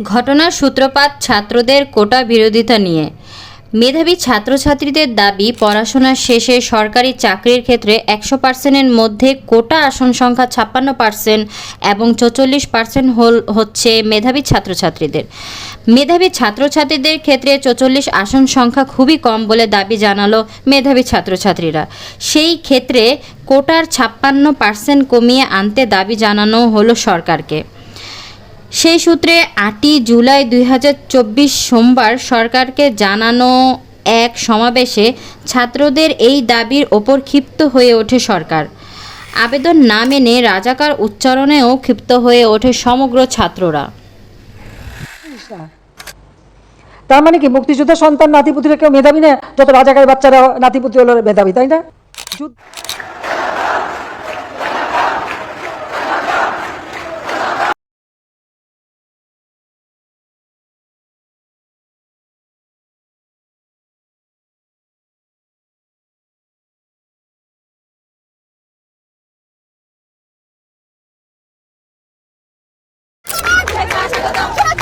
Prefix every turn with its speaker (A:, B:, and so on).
A: ঘটনার সূত্রপাত ছাত্রদের কোটা বিরোধিতা নিয়ে। মেধাবী ছাত্রছাত্রীদের দাবি, পড়াশোনা শেষে সরকারি চাকরির ক্ষেত্রে একশো পার্সেন্টের মধ্যে কোটা আসন সংখ্যা ছাপ্পান্ন পার্সেন্ট এবং চৌচল্লিশ পার্সেন্ট হল, হচ্ছে মেধাবী ছাত্রছাত্রীদের। মেধাবী ছাত্রছাত্রীদের ক্ষেত্রে চৌচল্লিশ আসন সংখ্যা খুবই কম বলে দাবি জানালো মেধাবী ছাত্রছাত্রীরা। সেই ক্ষেত্রে কোটার ছাপ্পান্ন পার্সেন্ট কমিয়ে আনতে দাবি জানানো হলো সরকারকে। সেই সূত্রে আটই জুলাই দুই হাজার চব্বিশ সোমবার সরকারকে জানানো এক সমাবেশে ছাত্রদের এই দাবির ওপর ক্ষিপ্ত হয়ে ওঠে সরকার। আবেদন না মেনে রাজাকার উচ্চারণেও ক্ষিপ্ত হয়ে ওঠে সমগ্র ছাত্ররা।
B: তার মানে কি মুক্তিযোদ্ধা সন্তান নাতিপুতিরা কেউ মেধাবী না? যত রাজাকার বাচ্চারা নাতিপুতি হলো মেধাবী, তাই না? Baixa, Dodão!